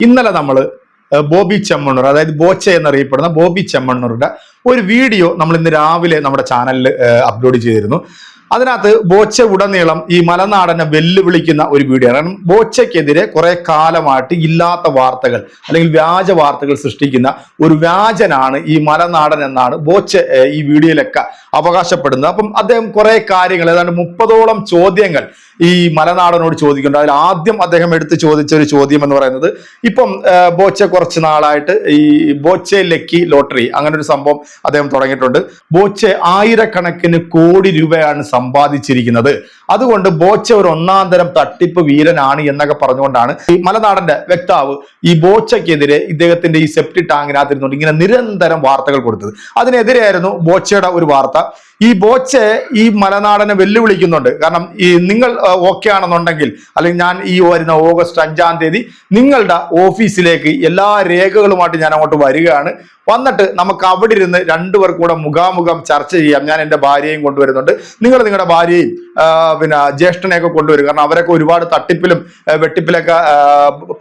ഇന്നലെ നമ്മൾ ബോബി ചെമ്മണ്ണൂർ അതായത് ബോച്ച എന്നറിയപ്പെടുന്ന ബോബി ചെമ്മണ്ണൂരുടെ ഒരു വീഡിയോ നമ്മൾ ഇന്ന് രാവിലെ നമ്മുടെ ചാനലിൽ അപ്ലോഡ് ചെയ്തിരുന്നു. അതിനകത്ത് ബോച്ച ഉടനീളം ഈ മലനാടനെ വെല്ലുവിളിക്കുന്ന ഒരു വീഡിയോ ആണ്. കാരണം ബോച്ചയ്ക്കെതിരെ കുറെ കാലമായിട്ട് ഇല്ലാത്ത വാർത്തകൾ അല്ലെങ്കിൽ വ്യാജ വാർത്തകൾ സൃഷ്ടിക്കുന്ന ഒരു വ്യാജനാണ് ഈ മലനാടൻ എന്നാണ് ബോച്ച ഈ വീഡിയോയിലൊക്കെ അവകാശപ്പെടുന്നത്. അപ്പം അദ്ദേഹം കുറെ കാര്യങ്ങൾ ഏതാണ്ട് മുപ്പതോളം ചോദ്യങ്ങൾ ഈ മലനാടനോട് ചോദിക്കുന്നുണ്ട്. അതിൽ ആദ്യം അദ്ദേഹം എടുത്ത് ചോദിച്ച ഒരു ചോദ്യം എന്ന് പറയുന്നത് ഇപ്പം ബോച്ച കുറച്ച് നാളായിട്ട് ഈ ബോച്ചെ ലക്കി ലോട്ടറി അങ്ങനെ ഒരു സംഭവം അദ്ദേഹം തുടങ്ങിയിട്ടുണ്ട്. ബോച്ചെ ആയിരക്കണക്കിന് കോടി രൂപയാണ് സമ്പാദിച്ചിരിക്കുന്നത്. അതുകൊണ്ട് ബോച്ച ഒരു ഒന്നാം തരം തട്ടിപ്പ് വീരനാണ് എന്നൊക്കെ പറഞ്ഞുകൊണ്ടാണ് ഈ മലനാടന്റെ വ്യക്താവ് ഈ ബോച്ചയ്ക്കെതിരെ ഇദ്ദേഹത്തിന്റെ ഈ സെപ്റ്റി ടാങ്കിനകത്ത് ഇരുന്നുകൊണ്ട് ഇങ്ങനെ നിരന്തരം വാർത്തകൾ കൊടുത്തത്. അതിനെതിരെയായിരുന്നു ബോച്ചയുടെ ഒരു വാർത്ത. ഈ ബോച്ചെ ഈ മലനാടനെ വെല്ലുവിളിക്കുന്നുണ്ട്. കാരണം ഈ നിങ്ങൾ ഓക്കെ ആണെന്നുണ്ടെങ്കിൽ അല്ലെങ്കിൽ ഞാൻ ഈ വരുന്ന ഓഗസ്റ്റ് അഞ്ചാം തീയതി നിങ്ങളുടെ ഓഫീസിലേക്ക് എല്ലാ രേഖകളുമായിട്ട് ഞാൻ അങ്ങോട്ട് വരികയാണ്. വന്നിട്ട് നമുക്ക് അവിടെ ഇരുന്ന് രണ്ടുപേർ കൂടെ മുഖാമുഖം ചർച്ച ചെയ്യാം. ഞാൻ എന്റെ ഭാര്യയും കൊണ്ടുവരുന്നുണ്ട്. നിങ്ങൾ നിങ്ങളുടെ ഭാര്യയും പിന്നെ ജ്യേഷ്ഠനെയൊക്കെ കൊണ്ടുവരും. കാരണം അവരൊക്കെ ഒരുപാട് തട്ടിപ്പിലും വെട്ടിപ്പിലൊക്കെ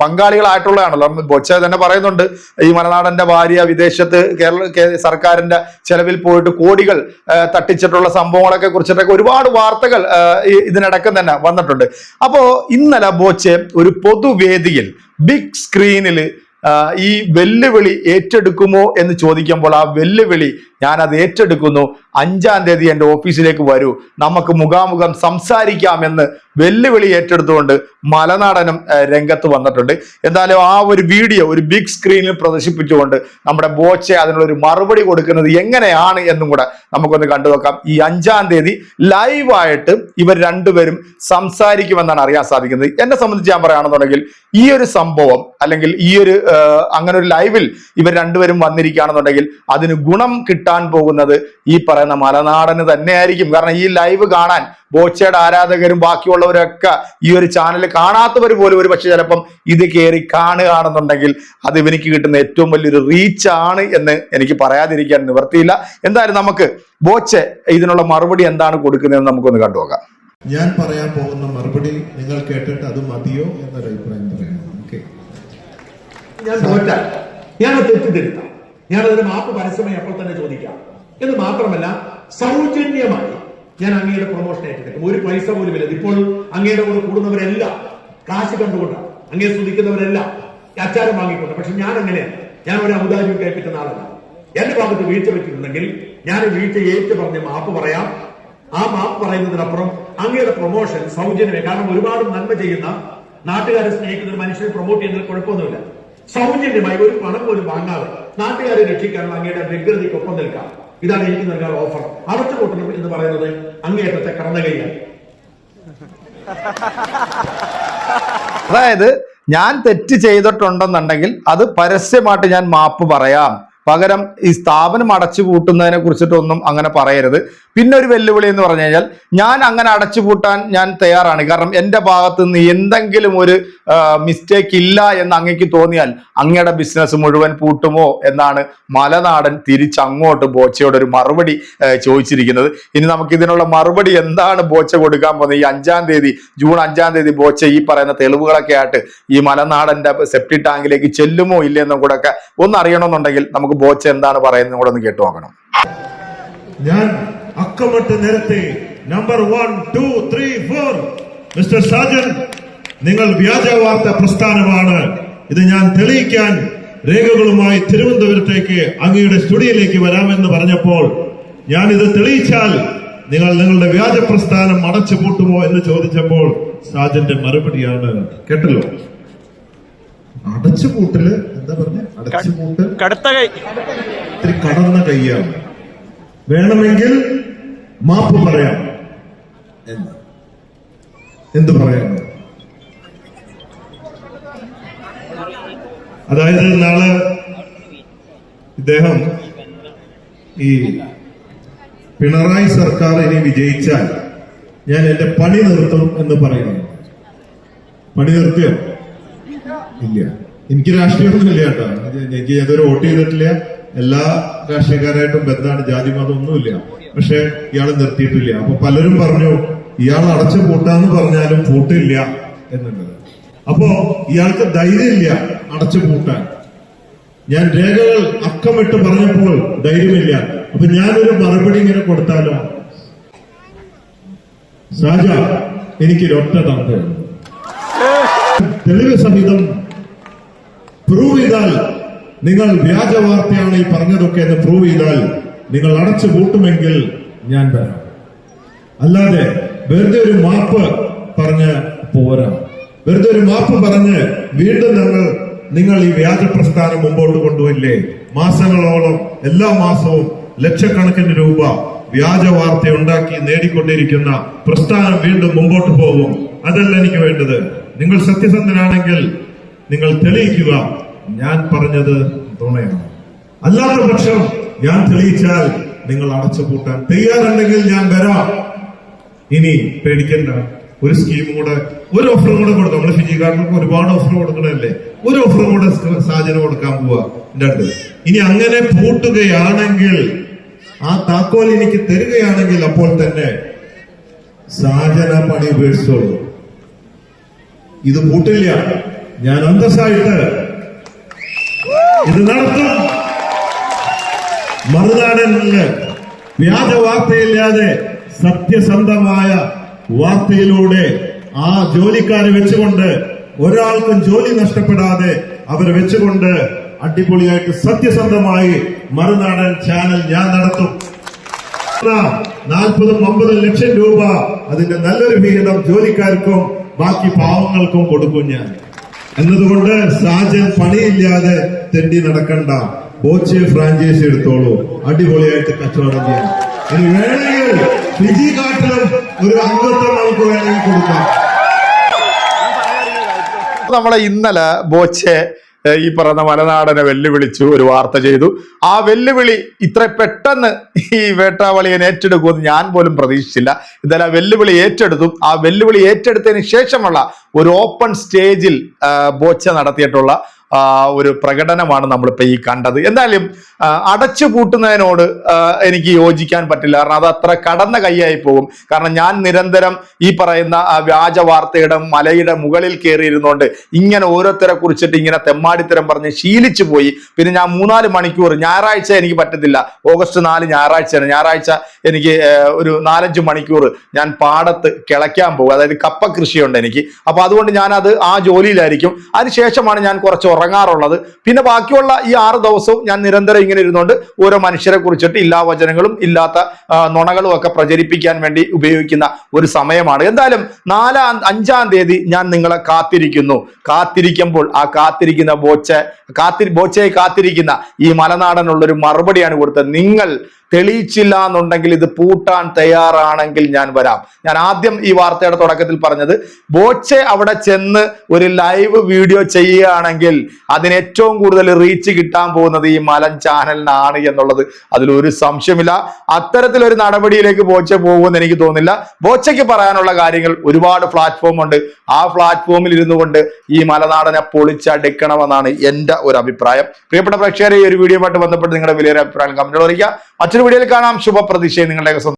പങ്കാളികളായിട്ടുള്ളതാണല്ലോ. ബൊച്ച തന്നെ പറയുന്നുണ്ട് ഈ മലനാടന്റെ ഭാര്യ വിദേശത്ത് കേരള സർക്കാരിന്റെ ചെലവിൽ പോയിട്ട് കോടികൾ തട്ടിച്ചിട്ടുള്ള സംഭവങ്ങളൊക്കെ കുറിച്ചിട്ടൊക്കെ ഒരുപാട് വാർത്തകൾ ഇതിനടക്കം തന്നെ വന്നിട്ടുണ്ട്. അപ്പോൾ ഇന്നലെ ബോച്ചെ ഒരു പൊതുവേദിയിൽ ബിഗ് സ്ക്രീനിൽ ഈ വെല്ലുവിളി ഏറ്റെടുക്കുമോ എന്ന് ചോദിക്കുമ്പോൾ ആ വെല്ലുവിളി ഞാൻ അത് ഏറ്റെടുക്കുന്നു. അഞ്ചാം തീയതി എന്റെ ഓഫീസിലേക്ക് വരൂ. നമുക്ക് മുഖാമുഖം സംസാരിക്കാമെന്ന് വെല്ലുവിളി ഏറ്റെടുത്തുകൊണ്ട് മലനാടനം രംഗത്ത് വന്നിട്ടുണ്ട്. എന്തായാലും ആ ഒരു വീഡിയോ ഒരു ബിഗ് സ്ക്രീനിൽ പ്രദർശിപ്പിച്ചുകൊണ്ട് നമ്മുടെ ബോച്ചെ അതിനുള്ളൊരു മറുപടി കൊടുക്കുന്നത് എങ്ങനെയാണ് എന്നും കൂടെ നമുക്കൊന്ന് കണ്ടു നോക്കാം. ഈ അഞ്ചാം തീയതി ലൈവായിട്ട് ഇവർ രണ്ടുപേരും സംസാരിക്കുമെന്നാണ് അറിയാൻ സാധിക്കുന്നത്. എന്നെ സംബന്ധിച്ച് ഞാൻ പറയുകയാണെന്നുണ്ടെങ്കിൽ ഈ ഒരു സംഭവം അല്ലെങ്കിൽ ഈ ഒരു അങ്ങനെ ഒരു ലൈവിൽ ഇവർ രണ്ടുപേരും വന്നിരിക്കുകയാണെന്നുണ്ടെങ്കിൽ അതിന് ഗുണം കിട്ടാൻ പോകുന്നത് ഈ പറയുന്ന മലനാടന് തന്നെയായിരിക്കും. കാരണം ഈ ലൈവ് കാണാൻ ബോച്ചയുടെ ആരാധകരും ബാക്കിയുള്ളവരൊക്കെ ഈ ഒരു ചാനൽ കാണാത്തവർ പോലും ഒരു പക്ഷെ ചിലപ്പം ഇത് കയറി കാണുകയാണെന്നുണ്ടെങ്കിൽ അത് ഇവനിക്ക് കിട്ടുന്ന ഏറ്റവും വലിയൊരു റീച്ച് ആണ് എന്ന് എനിക്ക് പറയാതിരിക്കാൻ നിവർത്തിയില്ല. എന്തായാലും നമുക്ക് ബോച്ചെ ഇതിനുള്ള മറുപടി എന്താണ് കൊടുക്കുന്നതെന്ന് നമുക്കൊന്ന് കണ്ടുപോകാം ഞാൻ പറയാൻ പോകുന്ന മറുപടി നിങ്ങൾ കേട്ടിട്ട് അത് മതിയോ എന്നൊരു അഭിപ്രായം പറയണം ഓക്കെ. ഞാൻ ഞാൻ തെറ്റിദ്ധരുത്താം ഞാൻ അതിന് മാപ്പ് പരസ്യമായി അപ്പോൾ തന്നെ ചോദിക്കാം. എന്ന് മാത്രമല്ല സൗജന്യമായി ഞാൻ അങ്ങയുടെ പ്രൊമോഷൻ ഏറ്റെടുക്കും. ഒരു പൈസ പോലും ഇല്ല. ഇപ്പോൾ അങ്ങയുടെ കൂടെ കൂടുന്നവരല്ല. കാശ് കണ്ടുകൊണ്ടാണ്. അങ്ങയെ സ്തുതിക്കുന്നവരെല്ലാം. അച്ചാരം വാങ്ങിക്കൊണ്ട്. പക്ഷെ ഞാൻ അങ്ങനെയല്ല ഞാൻ ഒരു ഔദാര്യം കേൾപ്പിക്കുന്ന ആളല്ല. എന്റെ ഭാഗത്ത് വീഴ്ച പറ്റിയിട്ടുണ്ടെങ്കിൽ ഞാൻ വീഴ്ച ഏറ്റു പറഞ്ഞ് മാപ്പ് പറയാം. ആ മാപ്പ് പറയുന്നതിനപ്പുറം അങ്ങയുടെ പ്രൊമോഷൻ സൗജന്യമേ. കാരണം ഒരുപാട് നന്മ ചെയ്യുന്ന നാട്ടുകാരെ സ്നേഹിക്കുന്ന ഒരു മനുഷ്യനെ പ്രൊമോട്ട് ചെയ്യുന്നതിൽ കുഴപ്പമൊന്നുമില്ല. സൗജന്യമായി ഒരു പണം പോലും വാങ്ങാതെ നാട്ടുകാരെ രക്ഷിക്കാനുള്ള അങ്ങയുടെ വ്യഗ്രതയ്ക്കൊപ്പം നിൽക്കാം. ഇതാണ് എനിക്ക് നൽകാൻ ഓഫർ അടച്ചുപൂട്ടണം എന്ന് പറയുന്നത് അങ്ങേയറ്റത്തെ കടന്നകയാണ് അതായത് ഞാൻ തെറ്റ് ചെയ്തിട്ടുണ്ടെന്നുണ്ടെങ്കിൽ അത് പരസ്യമായിട്ട് ഞാൻ മാപ്പ് പറയാം. പകരം ഈ സ്ഥാപനം അടച്ചു പൂട്ടുന്നതിനെ കുറിച്ചിട്ടൊന്നും അങ്ങനെ പറയരുത്. പിന്നെ ഒരു വെല്ലുവിളി എന്ന് പറഞ്ഞു കഴിഞ്ഞാൽ ഞാൻ അങ്ങനെ അടച്ചു പൂട്ടാൻ ഞാൻ തയ്യാറാണ്. കാരണം എന്റെ ഭാഗത്ത് നിന്ന് എന്തെങ്കിലും ഒരു മിസ്റ്റേക്ക് ഇല്ല എന്ന് അങ്ങേക്ക് തോന്നിയാൽ അങ്ങയുടെ ബിസിനസ് മുഴുവൻ പൂട്ടുമോ എന്നാണ് മലനാടൻ തിരിച്ചങ്ങോട്ട് ബോച്ചയോട് ഒരു മറുപടി ചോദിച്ചിരിക്കുന്നത്. ഇനി നമുക്ക് ഇതിനുള്ള മറുപടി എന്താണ് ബോച്ച കൊടുക്കാൻ പോകുന്നത്? ഈ അഞ്ചാം തീയതി ജൂൺ അഞ്ചാം തീയതി ബോച്ച ഈ പറയുന്ന തെളിവുകളൊക്കെ ആയിട്ട് ഈ മലനാടന്റെ സെപ്റ്റി ടാങ്കിലേക്ക് ചെല്ലുമോ ഇല്ലെന്നും കൂടെ ഒക്കെ ഒന്ന് അറിയണമെന്നുണ്ടെങ്കിൽ നമുക്ക് ബോച്ച എന്താണ് പറയുന്നത് കൂടെ ഒന്ന് കേട്ടു നോക്കണം. ഞാൻ അക്കമിട്ട് നിരത്തി number one two three four. Mister Sajan നിങ്ങൾ വ്യാജ വാർത്ത പ്രസ്ഥാനമാണ്. ഇത് ഞാൻ തെളിയിക്കാൻ രേഖകളുമായി തിരുവനന്തപുരത്തേക്ക് അങ്ങയുടെ സ്റ്റുഡിയോയിലേക്ക് വരാമെന്ന് പറഞ്ഞപ്പോൾ ഞാൻ ഇത് തെളിയിച്ചാൽ നിങ്ങൾ നിങ്ങളുടെ വ്യാജ പ്രസ്ഥാനം അടച്ചു പൂട്ടുമോ എന്ന് ചോദിച്ചപ്പോൾ സാജന്റെ മറുപടിയാണ് കേട്ടല്ലോ. അടച്ചുപൂട്ടൽ എന്താ പറഞ്ഞ? അടച്ചുപൂട്ടൽ കടുത്ത കൈ. ഇത്തിരി കടന്ന കൈയാണ്. വേണമെങ്കിൽ മാപ്പ് പറയാം. എന്ന്. എന്ത് പറയാം? അതായത് നാളെ ഇദ്ദേഹം ഈ പിണറായി സർക്കാർ ഇനി വിജയിച്ചാൽ ഞാൻ എന്റെ പണി നിർത്തും എന്ന് പറയുന്നു. പണി നിർത്തിയോ ഇല്ല. എനിക്ക് രാഷ്ട്രീയമൊന്നും ഇല്ല കേട്ടോ. എനിക്ക് ഏതൊരു വോട്ട് ചെയ്തിട്ടില്ല. എല്ലാ രാഷ്ട്രീയക്കാരായിട്ടും ബന്ധമാണ്. ജാതി മതം ഒന്നുമില്ല പക്ഷെ ഇയാൾ നിർത്തിയിട്ടില്ല. അപ്പൊ പലരും പറഞ്ഞു ഇയാൾ അടച്ച പൂട്ടാന്ന് പറഞ്ഞാലും പൂട്ടില്ല എന്നുള്ളത്. അപ്പോ ഇയാൾക്ക് ധൈര്യമില്ല അടച്ചു പൂട്ടാൻ. ഞാൻ രേഖകൾ അക്കമിട്ട് പറഞ്ഞപ്പോൾ ധൈര്യമില്ല. അപ്പൊ ഞാനൊരു മറുപടി ഇങ്ങനെ കൊടുത്താലോ? ഷാജ എനിക്കൊരൊറ്റ തന്തയുണ്ട് തെളിവ് സഹിതം പ്രൂവ് ചെയ്താൽ നിങ്ങൾ വ്യാജ വാർത്തയാണ് ഈ പറഞ്ഞതൊക്കെ എന്ന് പ്രൂവ് ചെയ്താൽ നിങ്ങൾ അടച്ചു പൂട്ടുമെങ്കിൽ ഞാൻ വരാം. അല്ലാതെ വെറുതെ ഒരു മാപ്പ് പറഞ്ഞ് പോരാ. വെറുതെ ഒരു മാപ്പ് പറഞ്ഞ് വീണ്ടും ഞങ്ങൾ നിങ്ങൾ ഈ വ്യാജ പ്രസ്ഥാനം മുമ്പോട്ട് കൊണ്ടുപോയില്ലേ മാസങ്ങളോളം എല്ലാ മാസവും ലക്ഷക്കണക്കിന് രൂപ വ്യാജ വാർത്ത ഉണ്ടാക്കി നേടിക്കൊണ്ടിരിക്കുന്ന പ്രസ്ഥാനം വീണ്ടും മുമ്പോട്ട് പോകും. അതല്ല എനിക്ക് വേണ്ടത്. നിങ്ങൾ സത്യസന്ധനാണെങ്കിൽ നിങ്ങൾ തെളിയിക്കുക. ഞാൻ പറഞ്ഞത് തുണയാണ് അല്ലാത്ത പക്ഷം ഞാൻ തെളിയിച്ചാൽ നിങ്ങൾ അടച്ചുപൂട്ടാൻ തയ്യാറുണ്ടെങ്കിൽ ഞാൻ വരാം. ഇനി പേടിക്കണ്ട. ഒരു സ്കീം കൂടെ ഒരു ഓഫർ കൂടെ കൊടുക്കാം നമ്മൾ ഫിജിക്കാർക്ക് ഒരുപാട് ഓഫർ കൊടുക്കണല്ലേ ഒരു ഓഫർ കൂടെ സാധനം കൊടുക്കാൻ പോവാ. രണ്ട്. ഇനി അങ്ങനെ പൂട്ടുകയാണെങ്കിൽ ആ താക്കോൽ എനിക്ക് തരികയാണെങ്കിൽ അപ്പോൾ തന്നെ സാധന പണി ഉപേക്ഷിച്ചോളൂ. ഇത് പൂട്ടില്ല. ഞാൻ അന്തസ്സായിട്ട് ഇത് നടത്തും. മറുനാടനിൽ വ്യാജ വാർത്തയില്ലാതെ സത്യസന്ധമായ വാർത്തയിലൂടെ ആ ജോലിക്കാരെ വെച്ചുകൊണ്ട് ഒരാൾക്കും ജോലി നഷ്ടപ്പെടാതെ അവരെ വെച്ചുകൊണ്ട് അടിപൊളിയായിട്ട് സത്യസന്ധമായി മറുനാടൻ ചാനൽ ഞാൻ നടത്തും. നാൽപ്പതും അമ്പതും ലക്ഷം രൂപ അതിന്റെ നല്ലൊരു വിഹിതം ജോലിക്കാർക്കും ബാക്കി പാവങ്ങൾക്കും കൊടുക്കും ഞാൻ. എന്നതുകൊണ്ട് സാജൻ പണിയില്ലാതെ തെണ്ടി നടക്കണ്ട. ബോച്ചെ ഫ്രാഞ്ചൈസി എടുത്തോളൂ. അടിപൊളിയായിട്ട് കച്ചവടം ചെയ്യാം. ഇനി വേണമെങ്കിൽ ഫിജി ഒരു അംഗത്വം നമുക്ക് വേണമെങ്കിൽ കൊടുക്കാം. നമ്മളെ ഇന്നലെ ബോച്ചെ ഈ പറഞ്ഞ മലനാടനെ വെല്ലുവിളിച്ചു ഒരു വാർത്ത ചെയ്തു. ആ വെല്ലുവിളി ഇത്ര പെട്ടെന്ന് ഈ വേട്ടാവളിയൻ ഏറ്റെടുക്കുമെന്ന് ഞാൻ പോലും പ്രതീക്ഷിച്ചില്ല. എന്തായാലും ആ വെല്ലുവിളി ഏറ്റെടുത്തു ആ വെല്ലുവിളി ഏറ്റെടുത്തതിന് ശേഷമുള്ള ഒരു ഓപ്പൺ സ്റ്റേജിൽ ബോച്ച നടത്തിയിട്ടുള്ള ഒരു പ്രകടനമാണ് നമ്മളിപ്പോ ഈ കണ്ടത്. എന്തായാലും അടച്ചു പൂട്ടുന്നതിനോട് എനിക്ക് യോജിക്കാൻ പറ്റില്ല. കാരണം അത് അത്ര കടന്ന കൈയായി പോകും. കാരണം ഞാൻ നിരന്തരം ഈ പറയുന്ന വ്യാജ വാർത്തയുടെ മലയുടെ മുകളിൽ കയറിയിരുന്നുകൊണ്ട് ഇങ്ങനെ ഓരോരുത്തരെ കുറിച്ചിട്ട് ഇങ്ങനെ തെമ്മാടിത്തരം പറഞ്ഞ് ശീലിച്ചു പോയി. പിന്നെ ഞാൻ മൂന്നാൽ മണിക്കൂർ ഞായറാഴ്ച എനിക്ക് പറ്റത്തില്ല. ഓഗസ്റ്റ് നാല് ഞായറാഴ്ചയാണ്. ഞായറാഴ്ച എനിക്ക് ഒരു നാലഞ്ച് മണിക്കൂർ ഞാൻ പാടത്ത് കിളയ്ക്കാൻ പോകും. അതായത് കപ്പ കൃഷിയുണ്ട് എനിക്ക്. അപ്പൊ അതുകൊണ്ട് ഞാൻ അത് ആ ജോലിയിലായിരിക്കും. അതിനുശേഷമാണ് ഞാൻ കുറച്ച് ഉറങ്ങാറുള്ളത്. പിന്നെ ബാക്കിയുള്ള ഈ ആറ് ദിവസവും ഞാൻ നിരന്തരം ഇങ്ങനെ ഇരുന്നുകൊണ്ട് ഓരോ മനുഷ്യരെ കുറിച്ചിട്ട് ഇല്ലാ വചനങ്ങളും ഇല്ലാത്ത നുണകളും ഒക്കെ പ്രചരിപ്പിക്കാൻ വേണ്ടി ഉപയോഗിക്കുന്ന ഒരു സമയമാണ്. എന്തായാലും നാലാം അഞ്ചാം തീയതി ഞാൻ നിങ്ങളെ കാത്തിരിക്കുന്നു. കാത്തിരിക്കുമ്പോൾ ആ കാത്തിരിക്കുന്ന ബോച്ച കാത്തി ബോച്ചയെ കാത്തിരിക്കുന്ന ഈ മലനാടനുള്ളൊരു മറുപടിയാണ് കൊടുത്തത്. നിങ്ങൾ തെളിയിച്ചില്ല എന്നുണ്ടെങ്കിൽ ഇത് പൂട്ടാൻ തയ്യാറാണെങ്കിൽ ഞാൻ വരാം. ഞാൻ ആദ്യം ഈ വാർത്തയുടെ തുടക്കത്തിൽ പറഞ്ഞത് ബോച്ചെ അവിടെ ചെന്ന് ഒരു ലൈവ് വീഡിയോ ചെയ്യുകയാണെങ്കിൽ അതിന് ഏറ്റവും കൂടുതൽ റീച്ച് കിട്ടാൻ പോകുന്നത് ഈ മലൻ ചാനലിനാണ് എന്നുള്ളത് അതിലൊരു സംശയമില്ല. അത്തരത്തിലൊരു നടപടിയിലേക്ക് ബോച്ചെ പോകുമെന്ന് എനിക്ക് തോന്നുന്നില്ല. ബോച്ചയ്ക്ക് പറയാനുള്ള കാര്യങ്ങൾ ഒരുപാട് പ്ലാറ്റ്ഫോം ഉണ്ട്. ആ പ്ലാറ്റ്ഫോമിൽ ഇരുന്നു കൊണ്ട് ഈ മലനാടനെ പൊളിച്ചടുക്കണമെന്നാണ് എന്റെ ഒരു അഭിപ്രായം. പ്രിയപ്പെട്ട പ്രേക്ഷകരെ ഈ ഒരു വീഡിയോയുമായിട്ട് ബന്ധപ്പെട്ട് നിങ്ങളുടെ വലിയൊരു അഭിപ്രായം കമന്റുകൾ അറിയിക്കുക. മറ്റൊരു വീഡിയോയിൽ കാണാം. ശുഭപ്രതീക്ഷയെ നിങ്ങളുടെ